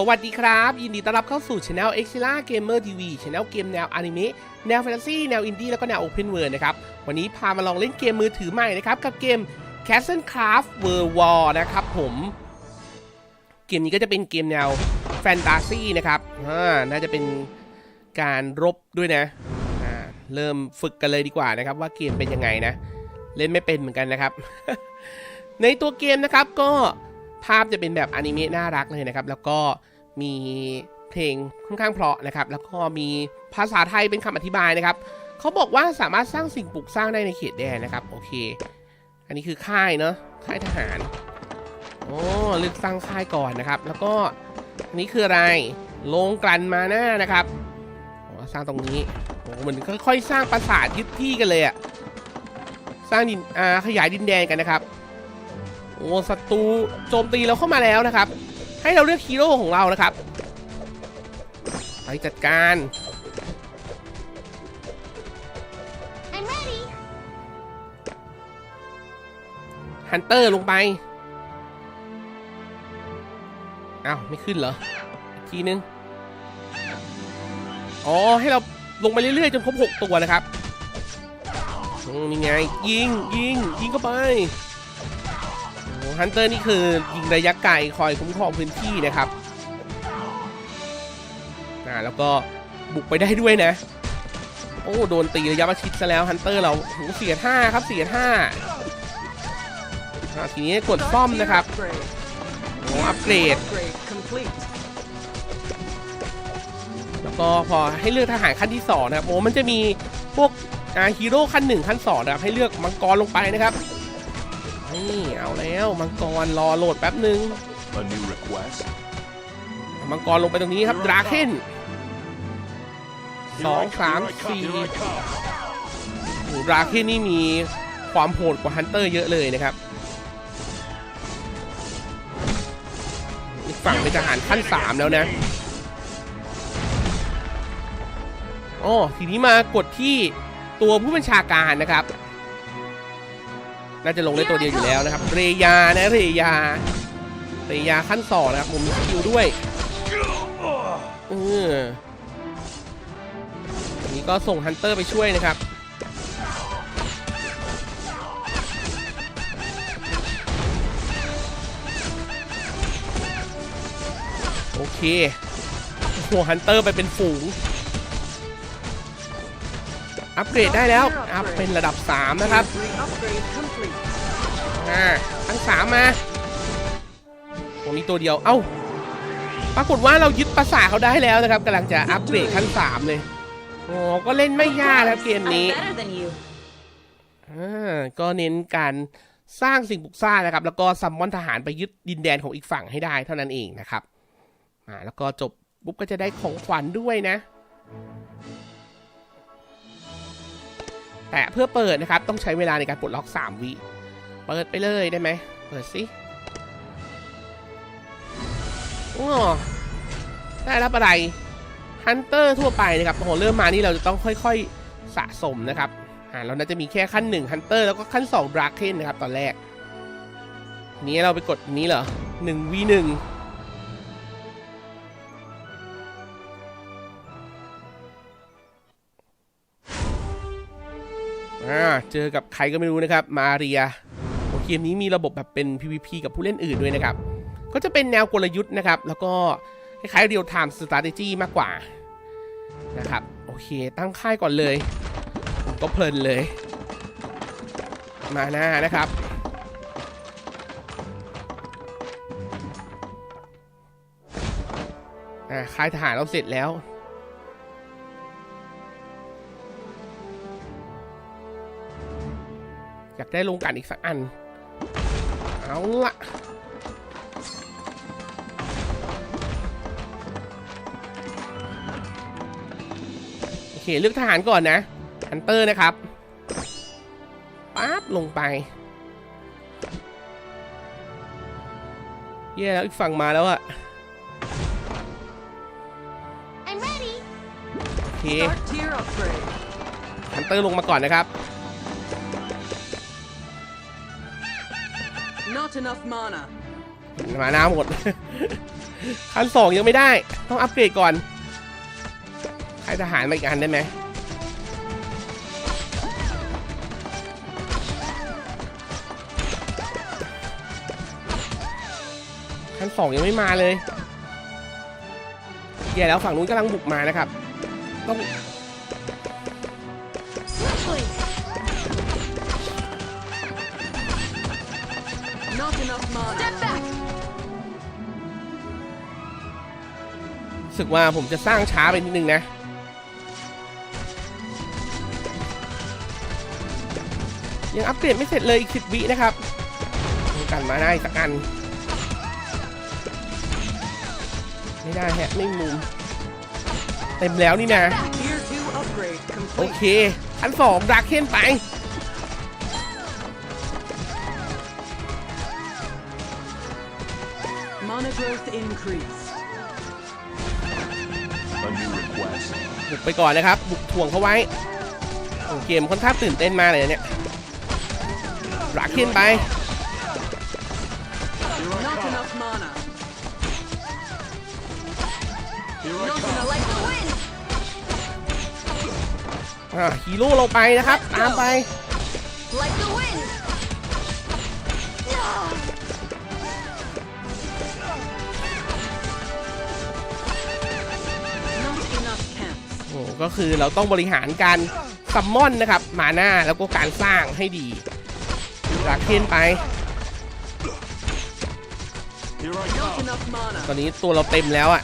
สวัสดีครับ ยินดีต้อนรับเข้าสู่ช anel e x i l a Gamer TV channel เกมแนวอนิเมะแนวแฟนตาซีแนวอินดี้แล้วก็แนว Open World นะครับ วันนี้พามาลองเล่นเกมมือถือใหม่นะครับ กับเกม Castle Craft World War นะครับผม เกมนี้ก็จะเป็นเกมแนวแฟนตาซีนะครับอ่าน่าจะเป็นการรบด้วยนะเริ่มฝึกกันเลยดีกว่านะครับ ว่าเกมเป็นยังไงนะ เล่นไม่เป็นเหมือนกันนะครับ ในตัวเกมนะครับก็ภาพจะเป็นแบบอนิเมะน่ารักเลยนะครับ แล้วก็ มีเพลงค่อนข้างเพราะนะครับ แล้วก็มีภาษาไทยเป็นคำอธิบายนะครับเขาบอกว่าสามารถสร้างสิ่งปลูกสร้างได้ในเขตแดนนะครับ โอเค อันนี้คือค่ายเนาะค่ายทหารโอ้เลือกสร้างค่ายก่อนนะครับ แล้วก็อันนี้คืออะไรโรงกลั่นมาหน้านะครับโอ้สร้างตรงนี้โอ้เหมือนค่อยๆสร้างปราสาทยึดที่กันเลยอะสร้างดินอ่าขยายดินแดนกันนะครับโอ้ศัตรูโจมตีเราเข้ามาแล้วนะครับ ให้เราเลือกฮีโร่ของเรานะครับ ไปจัดการ I'm ready. ฮันเตอร์ลงไป อ้าว ไม่ขึ้นเหรออีกทีนึง อ๋อ ให้เราลงไปเรื่อยๆ จนครบ 6 ตัวนะครับอืมนี่ไง ยิง ยิง ยิงเข้าไปโอ้ ฮันเตอร์นี่คือยิงระยะไกลคอยคุ้มครองพื้นที่นะครับอ่าแล้วก็บุกไปได้ด้วยนะ โอ้โดนตีระยะประชิดซะแล้วฮันเตอร์เราโหเสียท่าครับเสียท่าทีนี้กดซ่อมนะครับโอ้อัปเกรด แล้วก็พอให้เลือกทหารขั้นที่2นะครับโอ้มันจะมีพวกฮีโร่ขั้น1ขั้น2นะครับให้เลือกมังกรลงไปนะครับ นี่เอาแล้วมังกรรอโหลดแป๊บหนึ่ง A new request? มังกรลงไปตรงนี้ครับดราเคนสองสามสี่ Here I come. โอ้ดราเคนนี่มีความโหดกว่าฮันเตอร์เยอะเลยนะครับอีกฝั่งเป็นทหารขั้น3แล้วนะอ๋อทีนี้มากดที่ตัวผู้บัญชาการนะครับ น่าจะลงได้ตัวเดียวอยู่แล้วนะครับ เรยานะเรยา เรยาขั้นสองนะครับผมมีสกิลด้วยเอออันนี้ก็ส่งฮันเตอร์ไปช่วยนะครับโอเคโอ้โหฮันเตอร์ไปเป็นฝูง อัปเกรดได้แล้ว อัพเป็นระดับ 3 นะครับ Upgrade complete. อ่าทั้งสามมา ตรงนี้ตัวเดียว เอ้า ปรากฏว่าเรายึดปราสาทเขาได้แล้วนะครับกำลังจะอัปเกรดขั้น 3 เลยโอ้ก็เล่นไม่ยากแล้วเกมนี้ I'm better than you. อ่าก็เน้นการสร้างสิ่งปลูกสร้างนะครับ แล้วก็ซัมมอนทหารไปยึดดินแดนของอีกฝั่งให้ได้เท่านั้นเองนะครับอ่าแล้วก็จบปุ๊บก็จะได้ของขวัญด้วยนะ แต่เพื่อเปิดนะครับ ต้องใช้เวลาในการปลดล็อก3วิเปิดไปเลยได้ไหมเปิดสิโอ้ได้รับอะไรฮันเตอร์ทั่วไปนะครับโอ้โหเริ่มมานี่เราจะต้องค่อยๆสะสมนะครับอ่าเราน่าจะมีแค่ขั้น1ฮันเตอร์แล้วก็ขั้น2ดราเคนนะครับตอนแรกนี้เราไปกดนี้เหรอ1 v 1 อ่าเจอกับใครก็ไม่รู้นะครับ มาเรียโอเกมนี้มีระบบแบบเป็น PVP กับผู้เล่นอื่นด้วยนะครับ ก็จะเป็นแนวกลยุทธ์นะครับ แล้วก็คล้ายๆ real time strategy มากกว่านะครับ โอเค ตั้งค่ายก่อนเลย ก็เพลินเลย มาหน้านะครับ ค่ายทหารเราเสร็จแล้วากได้ลงกันอีกสักอัน เอาละโอเค เลือกทหารก่อนนะฮันเตอร์นะครับปั๊บลงไปเย่แล้วอีกฝั่งมาแล้วอะ I'm ready. โอเค Start tier upgrade. ฮันเตอร์ลงมาก่อนนะครับ Not enough mana. มาหน้าหมด ขั้นสองยังไม่ได้ ต้องอัปเกรดก่อน ให้ทหารมาอีกอันได้ไหมขั้นสองยังไม่มาเลย แย่แล้วฝั่งนู้นกำลังบุกมานะครับ ต้อง สึกว่าผมจะสร้างช้าไปนิดนึงนะ ยังอัปเดตไม่เสร็จเลยอีกสิบวินะครับกันมาได้สักอัน ไม่ได้แฮะไม่มุมเต็มแล้วนี่นะ โอเค อันสองดราเคนไป Mana growth increase บุกไปก่อนนะครับ บุกถ่วงเขาไว้โอ้เกมค่อนข้างตื่นเต้นมากเลยเนี่ยดราเคนไป Not enough mana. Here I Not come. enough Like the mana. wind. อ่าฮีโร่เราไปนะครับ ตามไป ก็คือเราต้องบริหารการซัมมอนนะครับ มาหน้าแล้วก็การสร้างให้ดีดราเคนไป ตอนนี้ตัวเราเต็มแล้วอะ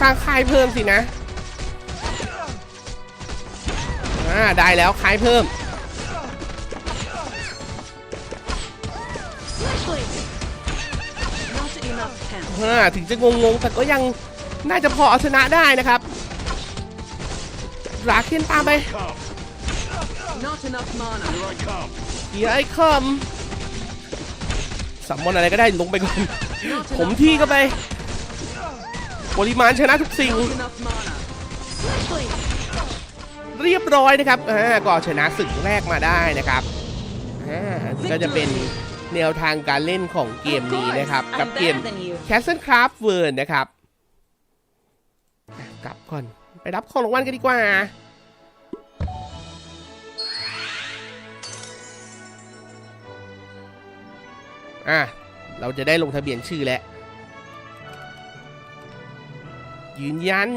สร้างค่ายเพิ่มสินะอ่าได้แล้วค่ายเพิ่มถึงจะงงๆแต่ก็ยังน่าจะพอเอาชนะได้นะครับ ราเคนตามไป Come. Not enough mana. Here I come. เดี๋ยวไอ้คอมสัมมอนอะไรก็ได้ลงไปก่อน Not ผม enough ที่ก็ mana. ไป ปริมาณชนะทุกสิ่ง Not enough mana. Swiftly. เรียบร้อยนะครับอ่าก็ชนะศึกแรกมาได้นะครับอ่าก็จะเป็นแนวทางการเล่นของเกมนี้นะครับ กับเกม Castle Craft World นะครับอะกลับก่อน ไปรับของรางวัลกันดีกว่า อะ เราจะได้ลงทะเบียนชื่อแล้ว ยืนยัน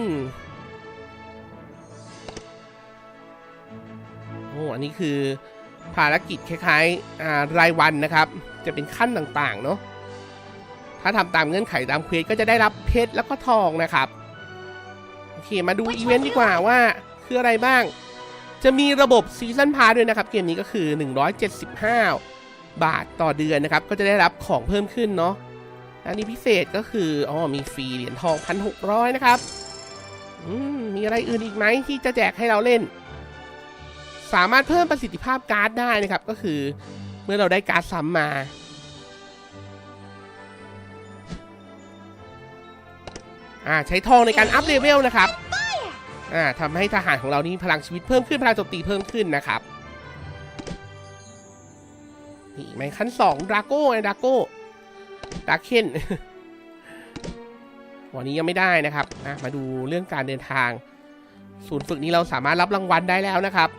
โอ้อันนี้คือภารกิจคล้ายๆรายวันนะครับ จะเป็นขั้นต่างๆ เนาะถ้าทำตามเงื่อนไขตามเควสก็จะได้รับเพชรแล้วก็ทองนะครับ โอเค มาดูอีเวนต์ดีกว่าว่าคืออะไรบ้าง จะมีระบบซีซันพาด้วยนะครับ เกมนี้ก็คือ 175 บาทต่อเดือนนะครับ ก็จะได้รับของเพิ่มขึ้นเนาะอันนี้พิเศษก็คืออ๋อมีฟรีเหรียญทอง 1,600 นะครับอืมมีอะไรอื่นอีกไหมที่จะแจกให้เราเล่น สามารถเพิ่มประสิทธิภาพการ์ดได้นะครับ ก็คือเมื่อเราได้การ์ดซ้ำมา อ่าใช้ทองในการอัพเลเวลนะครับอ่าทำให้ทหารของเรานี่พลังชีวิตเพิ่มขึ้นพลังโจมตีเพิ่มขึ้นนะครับนี่ไหมขั้นสองดราโก้ไงดราโก้ดราเคนวันนี้ยังไม่ได้นะครับอะมาดูเรื่องการเดินทาง ศูนย์ฝึกนี้เราสามารถรับรางวัลได้แล้วนะครับ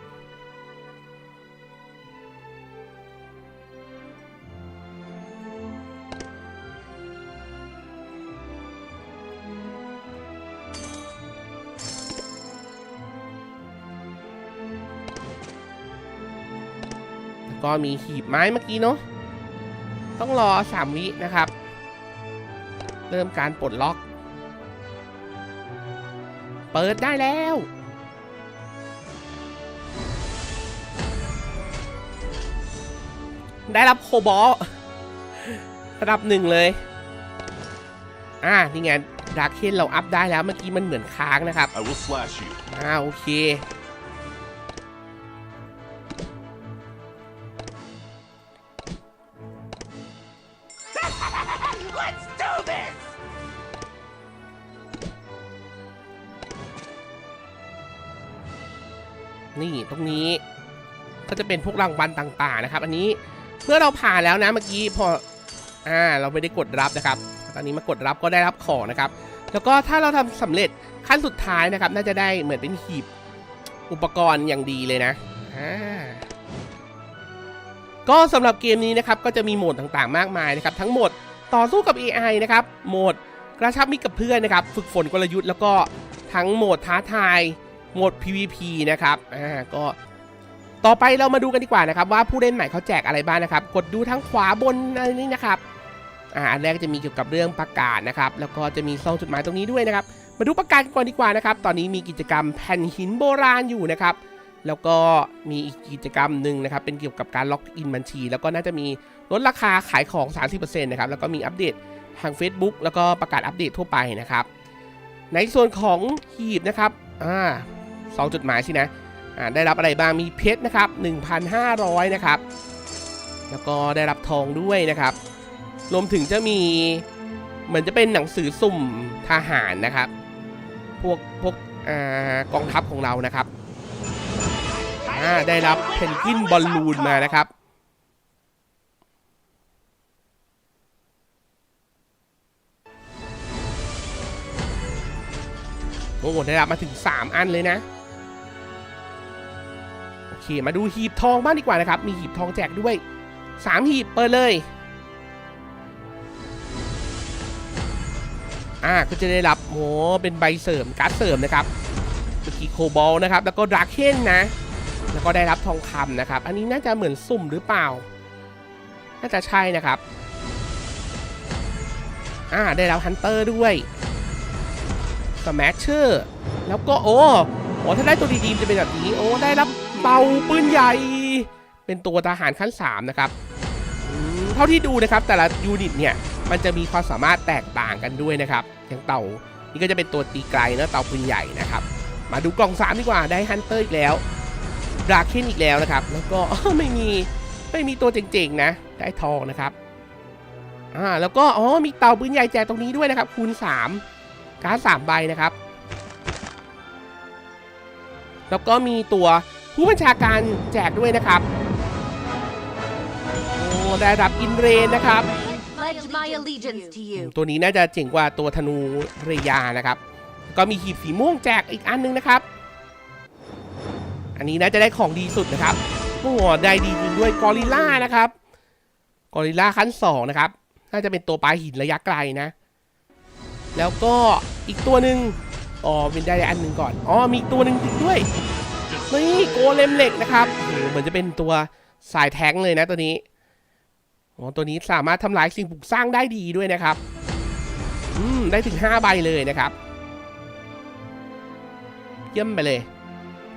ก็มีหีบไม้เมื่อกี้เนาะต้องรอสามวินะครับ เริ่มการปลดล็อก เปิดได้แล้ว ได้รับโคบอลระดับหนึ่งเลย อ่า นี่ไงดาร์เคนเราอัพได้แล้วเมื่อกี้มันเหมือนค้างนะครับ I will slash you. อ่าโอเค นี่ตรงนี้ ก็จะเป็นพวกรางวัลต่างๆนะครับ อันนี้เพื่อเราผ่านแล้วนะเมื่อกี้พออ่าเราไม่ได้กดรับนะครับแอนนี้มากดรับก็ได้รับของนะครับ แล้วก็ถ้าเราทำสำเร็จขั้นสุดท้ายนะครับ น่าจะได้เหมือนเป็นหีบอุปกรณ์อย่างดีเลยนะอ่าก็สำหรับเกมนี้นะครับก็จะมีโหมดต่างๆ มากมายนะครับ ทั้งหมดต่อสู้กับ AI นะครับ โหมดกระชับมิตรกับเพื่อนนะครับ ฝึกฝนกลยุทธ์แล้วก็ทั้งโหมดท้าทาย โหมด PVP นะครับอ่าก็ต่อไปเรามาดูกันดีกว่านะครับ ว่าผู้เล่นใหม่เขาแจกอะไรบ้างนะครับ กดดูทางขวาบนอะไรนี่นะครับอ่าอันแรกจะมีเกี่ยวกับเรื่องประกาศนะครับ แล้วก็จะมีซองจดหมายตรงนี้ด้วยนะครับ มาดูประกาศกันก่อนดีกว่านะครับ ตอนนี้มีกิจกรรมแผ่นหินโบราณอยู่นะครับ แล้วก็มีอีกกิจกรรมหนึ่งนะครับ เป็นเกี่ยวกับการล็อกอินบัญชี แล้วก็น่าจะมีลดราคาขายของ 30%นะครับ แล้วก็มีอัปเดตทาง Facebook แล้วก็ประกาศอัปเดตทั่วไปนะครับ ในส่วนของหีบนะครับ อ่า สองจดหมายสินะได้รับอะไรบ้างมีเพชรนะครับ 1,500 นะครับ แล้วก็ได้รับทองด้วยนะครับ รวมถึงจะมีเหมือนจะเป็นหนังสือสุ่มทหารนะครับ พวกพวกอกองทัพของเรานะครับได้รับเพนกินบอลลูนมานะครับโอ้โหได้รับมาถึง 3 อันเลยนะ เคมาดูหีบทองบ้างดีกว่านะครับ มีหีบทองแจกด้วย 3 หีบเปิดเลย อ่าก็จะได้รับโอ้เป็นใบเสริมการ์ดเสริมนะครับเมื่อกี้โคบอลนะครับ แล้วก็ดราเคนนะ แล้วก็ได้รับทองคำนะครับ อันนี้น่าจะเหมือนสุ่มหรือเปล่า น่าจะใช่นะครับ อ่าได้รับฮันเตอร์ด้วยสแมชเชอร์แล้วก็โอ้โอ้ถ้าได้ตัวดีๆจะเป็นแบบนี้ โอ้ ได้รับ เตาปืนใหญ่ เป็นตัวทหารขั้น 3 นะครับเท่าที่ดูนะครับแต่ละยูนิตเนี่ยมันจะมีความสามารถแตกต่างกันด้วยนะครับอย่างเต่านี่ก็จะเป็นตัวตีไกลนะเต่าปืนใหญ่นะครับ มาดูกล่อง 3 ดีกว่าได้ฮันเตอร์อีกแล้วดราเคนอีกแล้วนะครับ แล้วก็ไม่มีไม่มีตัวเจ๋งๆนะได้ทองนะครับอ่าแล้วก็อ๋อมีเต่าปืนใหญ่แจกตรงนี้ด้วยนะครับ คูณ 3 การ์ดสามใบนะครับ แล้วก็มีตัว ผู้บัญชาการแจกด้วยนะครับโอ้ได้รับอินเรนนะครับ Pledge my allegiance to you. ตัวนี้น่าจะเจ๋งกว่าตัวธนูเรยานะครับ ก็มีหีบสีม่วงแจกอีกอันนึงนะครับ อันนี้น่าจะได้ของดีสุดนะครับโอ้โหได้ดีจริงด้วยกอริลล่านะครับกอริลล่าขั้นสองนะครับ น่าจะเป็นตัวปลาหินระยะไกลนะ แล้วก็อีกตัวหนึ่งอ๋อเป็นได้อันหนึ่งก่อน อ๋อมีอีกตัวหนึ่งจริงด้วย นี่โกเลมเหล็กนะครับเหมือนจะเป็นตัวสายแท้งเลยนะตัวนี้อ๋อตัวนี้สามารถทำลายสิ่งปลูกสร้างได้ดีด้วยนะครับ อืม ได้ถึง 5 ใบเลยนะครับ เยี่ยมไปเลย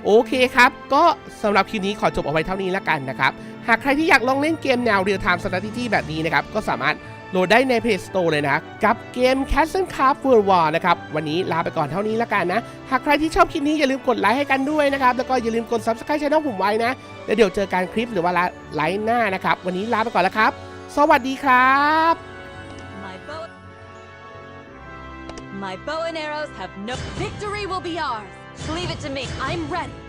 โอเคครับ ก็สำหรับคลิปนี้ขอจบเอาไว้เท่านี้แล้วกันนะครับ หากใครที่อยากลองเล่นเกมแนว Real Time Strategy แบบนี้นะครับ ก็สามารถ โหลดได้ใน Play Store เลยนะ กับเกม Castle Craft World War นะครับ วันนี้ลาไปก่อนเท่านี้แล้วกันนะ หากใครที่ชอบคลิปนี้อย่าลืมกดไลค์ให้กันด้วยนะครับ แล้วก็อย่าลืมกด Subscribe Channel ผมไว้นะ แล้วเดี๋ยวเจอกันคลิปหรือว่าไลฟ์หน้านะครับ วันนี้ลาไปก่อนแล้วครับ สวัสดีครับ My bow. My bow and arrows have no. Victory will be ours. Leave it to me. I'm ready.